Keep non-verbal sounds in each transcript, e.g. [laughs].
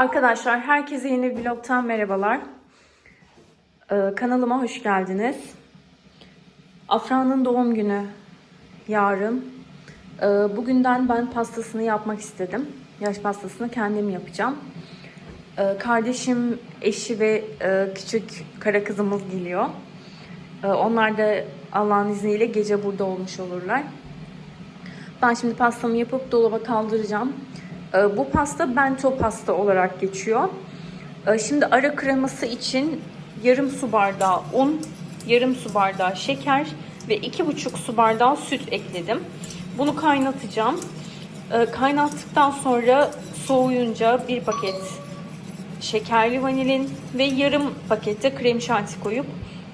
Arkadaşlar herkese yeni vlogtan merhabalar. Ee, kanalıma hoş geldiniz. Afra'nın doğum günü yarın. Ee, bugünden ben pastasını yapmak istedim. Yaş pastasını kendim yapacağım. Ee, kardeşim, eşi ve e, küçük kara kızımız geliyor. Ee, onlar da Allah'ın izniyle gece burada olmuş olurlar. Ben şimdi pastamı yapıp dolaba kaldıracağım. Ee, Bu pasta bento pasta olarak geçiyor. Ee, Şimdi ara kreması için yarım su bardağı un, yarım su bardağı şeker ve iki buçuk su bardağı süt ekledim. Bunu kaynatacağım. Ee, Kaynattıktan sonra soğuyunca bir paket şekerli vanilin ve yarım pakette krem şanti koyup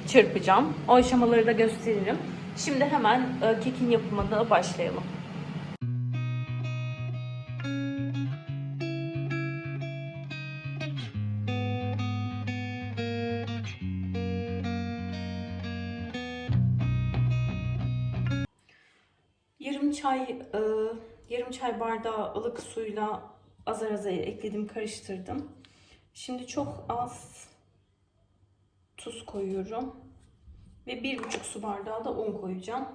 çırpacağım. O aşamaları da gösteririm. Şimdi hemen e, kekin yapımına başlayalım. Çay e, yarım çay bardağı ılık suyla azar azar ekledim, karıştırdım. Şimdi çok az tuz koyuyorum ve bir buçuk su bardağı da un koyacağım.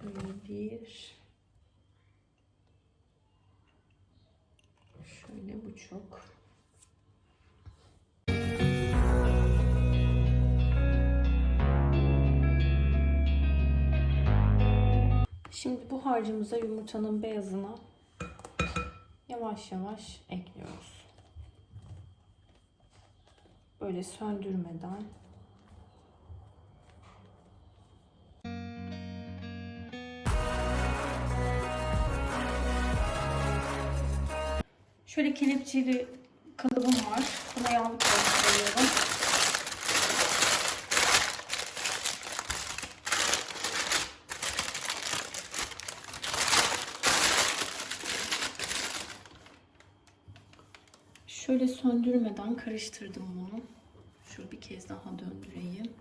Şöyle bir, şöyle buçuk. Şimdi bu harcımıza yumurtanın beyazını yavaş yavaş ekliyoruz. Böyle söndürmeden. Şöyle kelepçeli kalıbım var. Buna yağlı kağıt koyuyorum. Şöyle söndürmeden karıştırdım bunu. Şöyle bir kez daha döndüreyim.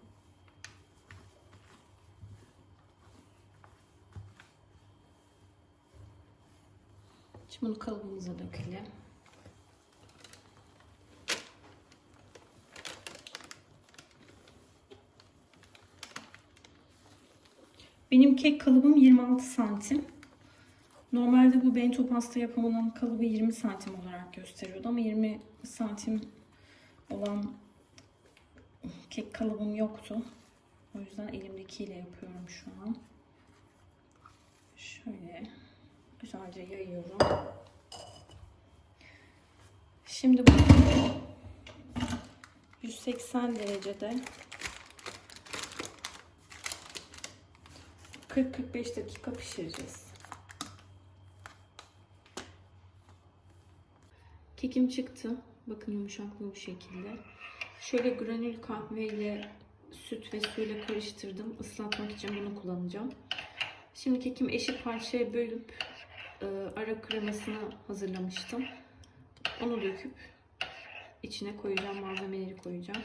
Şimdi bunu kalıbımıza dökelim. Benim kek kalıbım 26 santim. Normalde bu bento pasta yapımının kalıbı 20 santim olarak gösteriyordu ama 20 santim olan kek kalıbım yoktu. O yüzden elimdekiyle yapıyorum şu an. Şöyle güzelce yayıyorum. Şimdi bunu 180 derecede 40-45 dakika pişireceğiz. Kekim çıktı. Bakın yumuşaklığı bu şekilde. Şöyle granül kahve ile süt ve suyla karıştırdım. Islatmak için bunu kullanacağım. Şimdi kekim eşit parçaya bölüp e, ara kremasını hazırlamıştım. Onu döküp içine koyacağım. Malzemeleri koyacağım.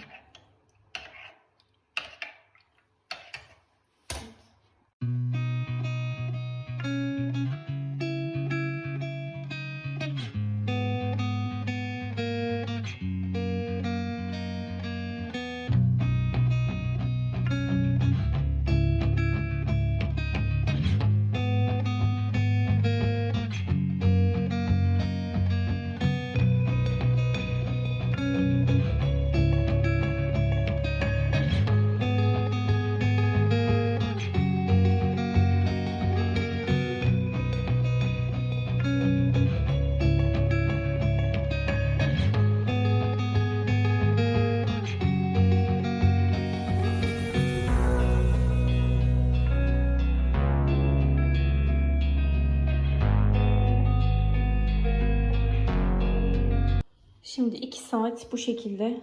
Saat bu şekilde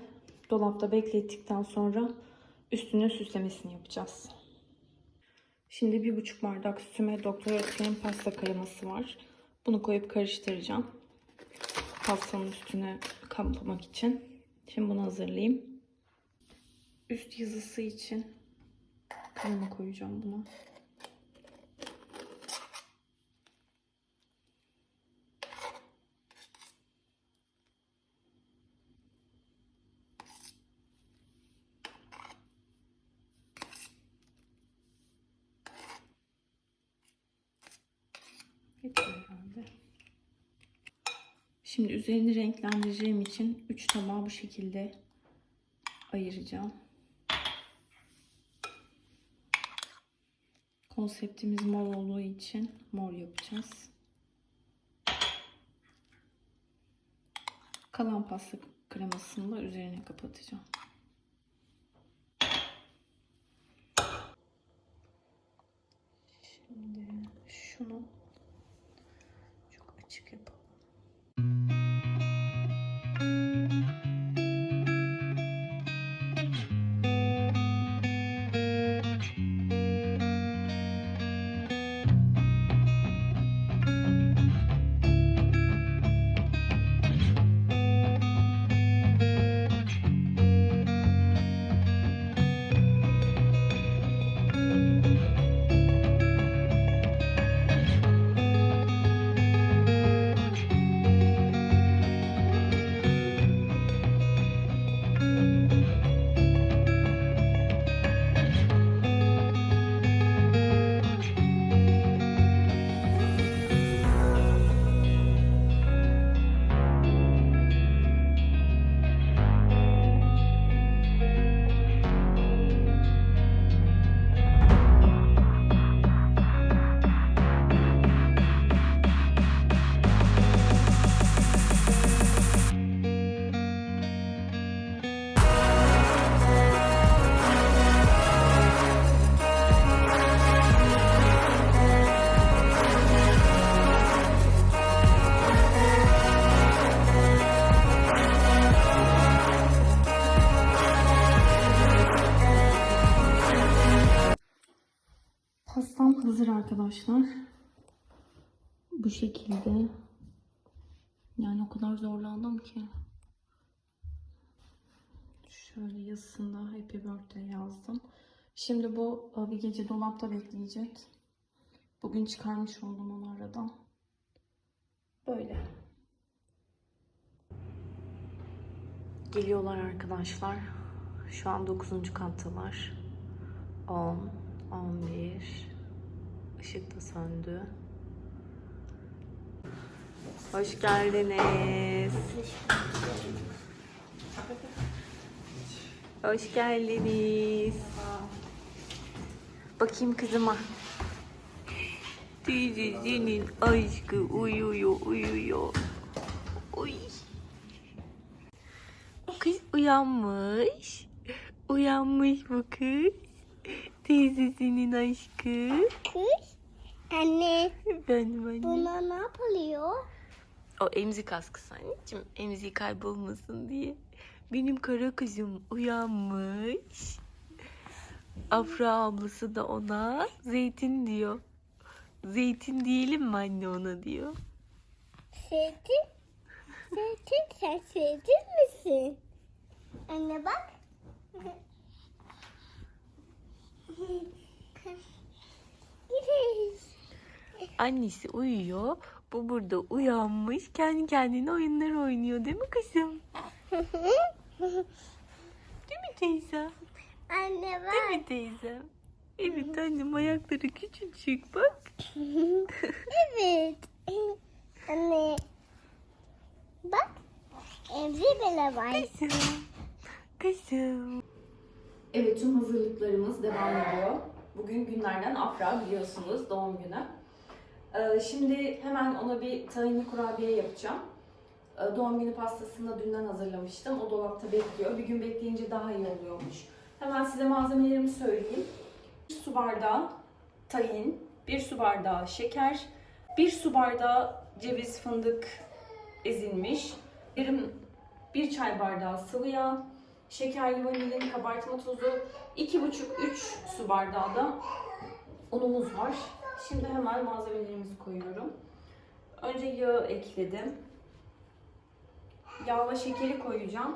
dolapta beklettikten sonra üstüne süslemesini yapacağız. Şimdi bir buçuk bardak sütüme Doktor Ötker'in pasta kreması var. Bunu koyup karıştıracağım. Pastanın üstüne kaplamak için. Şimdi bunu hazırlayayım. Üst yazısı için krema koyacağım buna. herhalde. Şimdi üzerini renklendireceğim için 3 tabağı bu şekilde ayıracağım. Konseptimiz mor olduğu için mor yapacağız. Kalan pasta kremasını da üzerine kapatacağım. Şimdi şunu çok açık yapalım. Arkadaşlar. Bu şekilde. Yani o kadar zorlandım ki. Şöyle yazısında Happy Birthday yazdım. Şimdi bu e, bir gece dolapta bekleyecek. Bugün çıkarmış oldum onu aradan. Böyle. Geliyorlar arkadaşlar. Şu an 9. kattalar. 10, 11. Işık da söndü. Hoş geldiniz. Hoş geldiniz. Bakayım kızıma. Teyzesinin aşkı uyuyor, uyuyor. Uy. Kız uyanmış. Uyanmış bu kız. Teyzesinin aşkı. Kız. Anne Benim annem. buna ne yapılıyor? O emzik askısı anneciğim. Emziği kaybolmasın diye. Benim kara kızım uyanmış. Afra ablası da ona zeytin diyor. Zeytin diyelim mi anne ona diyor. Sevdin. Sevdin sen sevdin misin? Anne bak. [laughs] Gideyiz. Annesi uyuyor. Bu burada uyanmış. Kendi kendine oyunlar oynuyor değil mi kızım? Değil mi teyze? Anne Değil bak. mi teyze? Evet annem ayakları küçücük bak. Evet. Anne. Bak. Emzi bile var. Kızım. Kızım. Evet tüm hazırlıklarımız devam ediyor. Bugün günlerden Afra biliyorsunuz doğum günü. Ee, şimdi hemen ona bir tahinli kurabiye yapacağım. Ee, doğum günü pastasını da dünden hazırlamıştım. O dolapta bekliyor. Bir gün bekleyince daha iyi oluyormuş. Hemen size malzemelerimi söyleyeyim. Bir su bardağı tahin, bir su bardağı şeker, bir su bardağı ceviz fındık ezilmiş, yarım bir çay bardağı sıvı yağ, şekerli vanilin kabartma tozu, 2,5-3 su bardağı da unumuz var. Şimdi hemen malzemelerimizi koyuyorum. Önce yağı ekledim. Yağla şekeri koyacağım.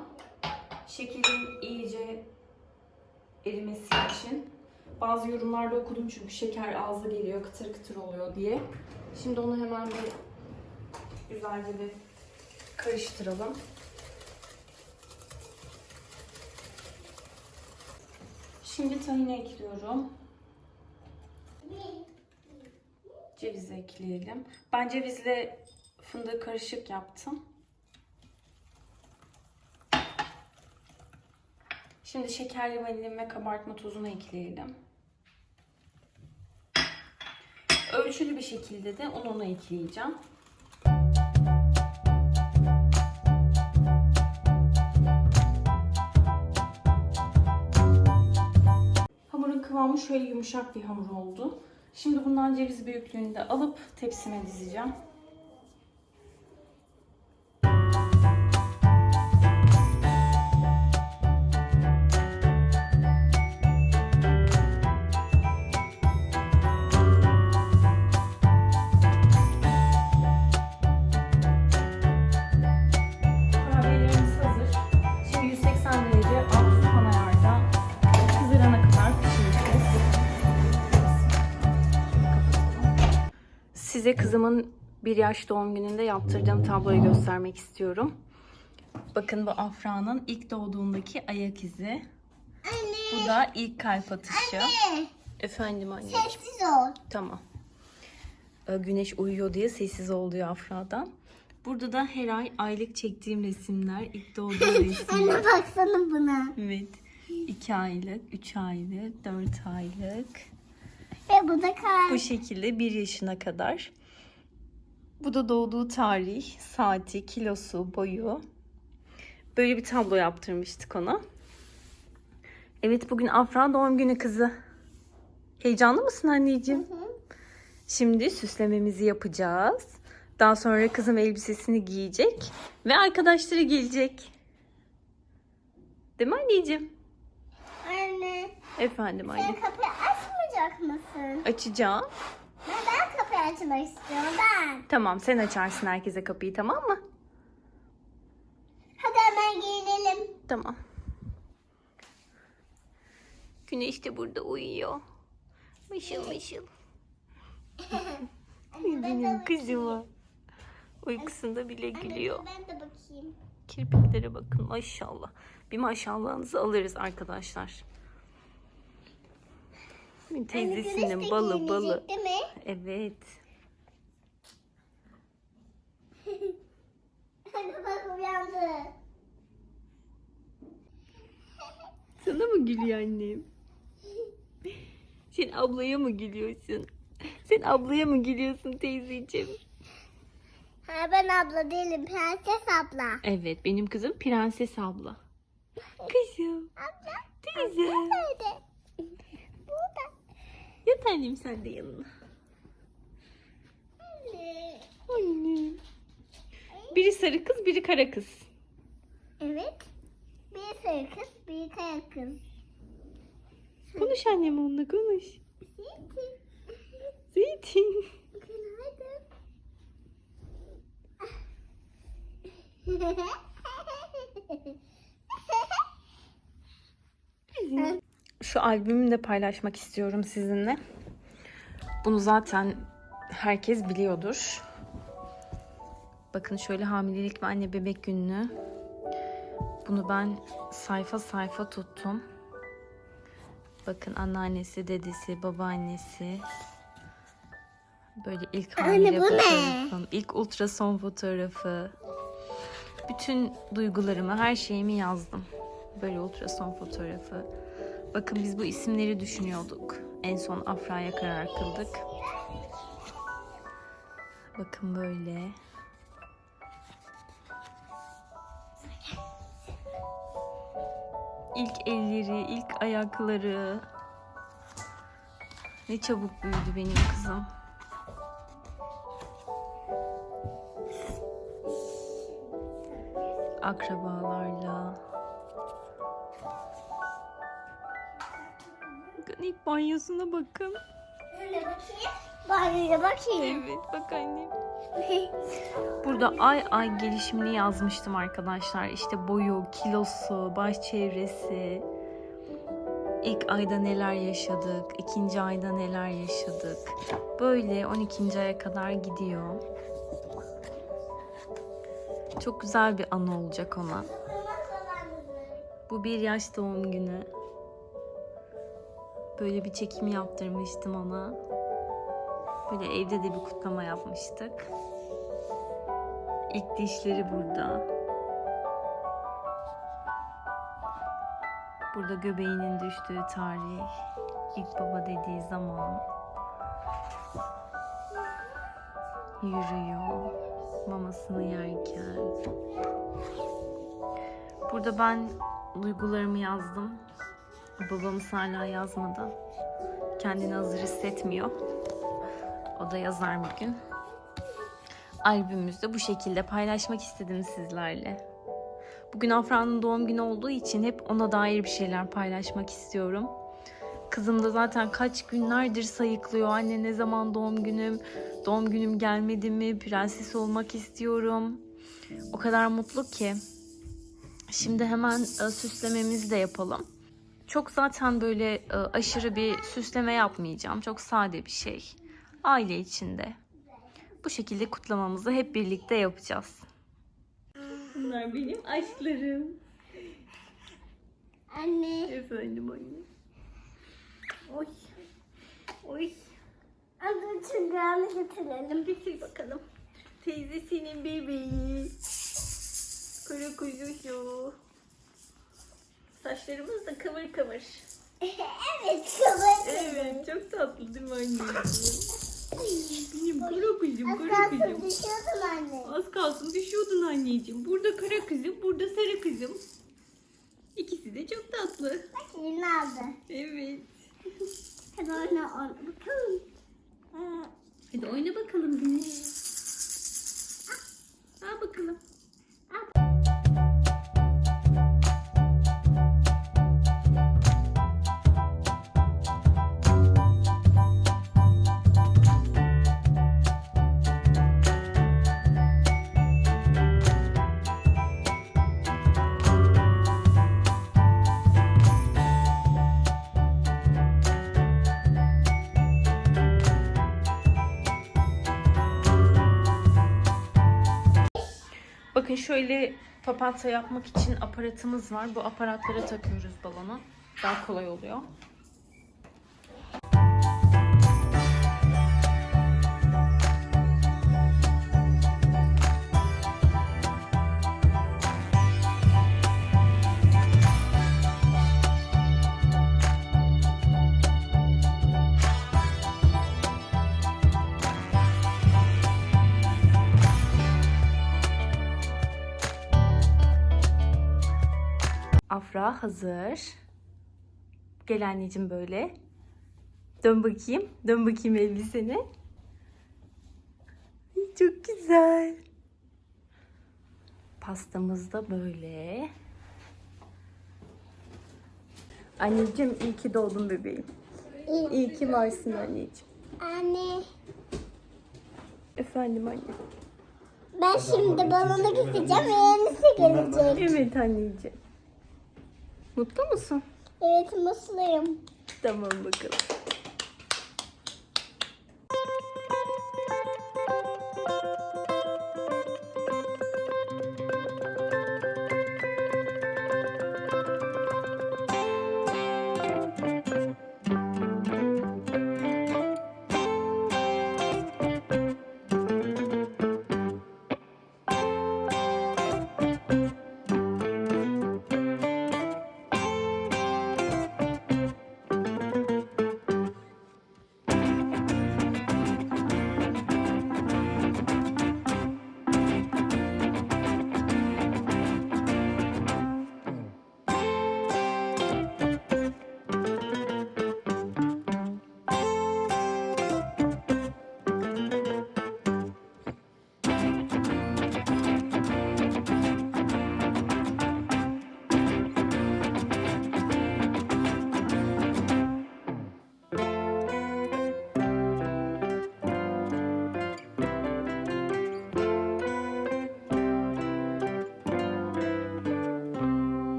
Şekerin iyice erimesi için. Bazı yorumlarda okudum çünkü şeker ağza geliyor, kıtır kıtır oluyor diye. Şimdi onu hemen bir güzelce bir karıştıralım. Şimdi tahini ekliyorum. Cevizi ekleyelim. Ben cevizle fındığı karışık yaptım. Şimdi şekerli vanilin ve kabartma tozunu ekleyelim. Ölçülü bir şekilde de ununu ekleyeceğim. Hamurun kıvamı şöyle yumuşak bir hamur oldu. Şimdi bundan ceviz büyüklüğünde alıp tepsime dizeceğim. Size kızımın bir yaş doğum gününde yaptırdığım tabloyu göstermek istiyorum. Bakın bu Afra'nın ilk doğduğundaki ayak izi. Anne. Bu da ilk kalp atışı. Anne. Efendim anne. Sessiz ol. Tamam. Ee, Güneş uyuyor diye sessiz oluyor Afra'dan. Burada da her ay aylık çektiğim resimler, ilk doğduğu [laughs] resimler. Anne baksana buna. Evet. 2 aylık, 3 aylık, 4 aylık. Ve bu da kar. Bu şekilde 1 yaşına kadar. Bu da doğduğu tarih, saati, kilosu, boyu. Böyle bir tablo yaptırmıştık ona. Evet bugün Afra doğum günü kızı. Heyecanlı mısın anneciğim? Şimdi süslememizi yapacağız. Daha sonra kızım elbisesini giyecek ve arkadaşları gelecek. Değil mi anneciğim? Anne. Efendim anne. Sen kapıyı açmayacak mısın? Açacağım. Ben kapıyı açmak istiyorum ben. Tamam sen açarsın herkese kapıyı tamam mı? Hadi hemen giyinelim. Tamam. Güneş de burada uyuyor. Mışıl mışıl. [laughs] Ben Benim kızıma. Uykusunda bile gülüyor. Anne, ben de bakayım. Kirpiklere bakın maşallah. Bir maşallahınızı alırız arkadaşlar. Anne, Teyzesinin güneş de balı balı. Değil mi? Evet. Anne bak uyandı. Sana mı gülüyor annem? Sen ablaya mı gülüyorsun? Sen ablaya mı gülüyorsun teyzeciğim? Ha ben abla değilim. Prenses abla. Evet benim kızım Prenses abla. Kızım. Abla. Teyze. Nerede? Burada. Yat annem sen de yanına. Anne. Annem. Biri sarı kız biri kara kız. Evet. Bir sarı kız, bir kaya kız. Konuş annem onunla konuş. Zeytin. Şu albümü de paylaşmak istiyorum sizinle. Bunu zaten herkes biliyordur. Bakın şöyle hamilelik ve anne bebek gününü. Bunu ben sayfa sayfa tuttum. Bakın anneannesi, dedesi, babaannesi. Böyle ilk Anne, hamile bu ne? fotoğrafım, ilk ultrason fotoğrafı. Bütün duygularımı, her şeyimi yazdım. Böyle ultrason fotoğrafı. Bakın biz bu isimleri düşünüyorduk. En son Afra'ya karar kıldık. Bakın böyle. İlk elleri, ilk ayakları. Ne çabuk büyüdü benim kızım. Akrabalarla. İlk banyosuna bakın. Anne bakayım. Banyoya bakayım. Evet bak annem. [laughs] Burada ay ay gelişimini yazmıştım arkadaşlar. İşte boyu, kilosu, baş çevresi. İlk ayda neler yaşadık, ikinci ayda neler yaşadık. Böyle 12. aya kadar gidiyor. Çok güzel bir anı olacak ona. Bu bir yaş doğum günü. Böyle bir çekim yaptırmıştım ona. Böyle evde de bir kutlama yapmıştık. İlk dişleri burada. Burada göbeğinin düştüğü tarih. İlk baba dediği zaman. Yürüyor. Mamasını yerken. Burada ben duygularımı yazdım. Babamız hala yazmadı. Kendini hazır hissetmiyor. O da yazar bir gün. Albümümüzde bu şekilde paylaşmak istedim sizlerle. Bugün Afra'nın doğum günü olduğu için hep ona dair bir şeyler paylaşmak istiyorum. Kızım da zaten kaç günlerdir sayıklıyor. Anne ne zaman doğum günüm? Doğum günüm gelmedi mi? Prenses olmak istiyorum. O kadar mutlu ki. Şimdi hemen e, süslememizi de yapalım. Çok zaten böyle e, aşırı bir süsleme yapmayacağım. Çok sade bir şey. Aile içinde. Bu şekilde kutlamamızı hep birlikte yapacağız. Bunlar benim aşklarım. Anne. Efendim anne. Oy. Oy. Az çıngarını getirelim. Getir bakalım. Teyzesinin bebeği. Kuru kuzuşu. Saçlarımız da kıvır kıvır. [laughs] evet kıvır. Evet çok tatlı değil mi anneciğim? [laughs] Benim kara kızım Az kara kalsın kızım. düşüyordun anne. Az kalsın düşüyordun anneciğim. Burada kara kızım, burada sarı kızım. İkisi de çok tatlı. Bak elini aldı. Evet. [laughs] Hadi oyna oyna. Bakalım. Hadi oyna bakalım Güneş. Al bakalım. Şöyle papatya yapmak için aparatımız var. Bu aparatlara takıyoruz balonu. Daha kolay oluyor. Afra hazır. Gel anneciğim böyle. Dön bakayım. Dön bakayım elbiseni. Ay, Çok güzel. Pastamız da böyle. Anneciğim iyi ki doğdun bebeğim. iyi. İyi ki varsın anneciğim. Anne. Efendim anne. Ben şimdi balonu keseceğim ve yenisi gelecek. Evet anneciğim. Mutlu musun? Evet mutluyum. Tamam bakalım.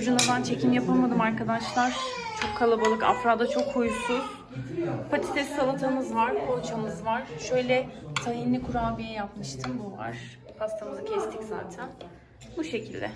Curcuna'dan çekim yapamadım arkadaşlar. Çok kalabalık. Afra da çok huysuz. Patates salatamız var, poğaçamız var. Şöyle tahinli kurabiye yapmıştım. Bu var. Pastamızı kestik zaten. Bu şekilde.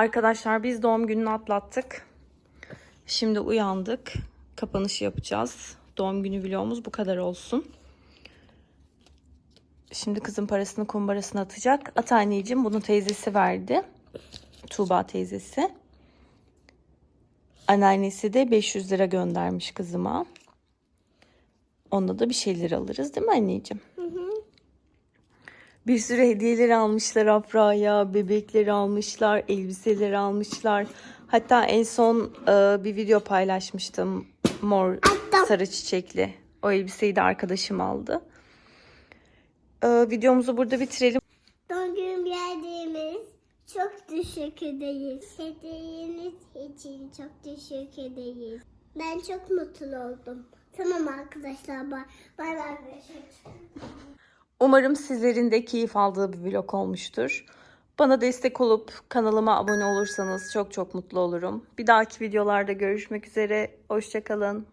Arkadaşlar biz doğum gününü atlattık. Şimdi uyandık. Kapanışı yapacağız. Doğum günü vlogumuz bu kadar olsun. Şimdi kızın parasını kumbarasına atacak. At anneciğim bunu teyzesi verdi. Tuğba teyzesi. Anneannesi de 500 lira göndermiş kızıma. Onda da bir şeyler alırız değil mi anneciğim? Bir sürü hediyeler almışlar Afra'ya. Bebekleri almışlar, elbiseleri almışlar. Hatta en son e, bir video paylaşmıştım. Mor sarı çiçekli. O elbiseyi de arkadaşım aldı. E, videomuzu burada bitirelim. Doğum günü geldiğimiz çok teşekkür ederiz. Hediyeniz için çok teşekkür ederiz. Ben çok mutlu oldum. Tamam arkadaşlar bay bay. bay. Umarım sizlerin de keyif aldığı bir vlog olmuştur. Bana destek olup kanalıma abone olursanız çok çok mutlu olurum. Bir dahaki videolarda görüşmek üzere. Hoşçakalın.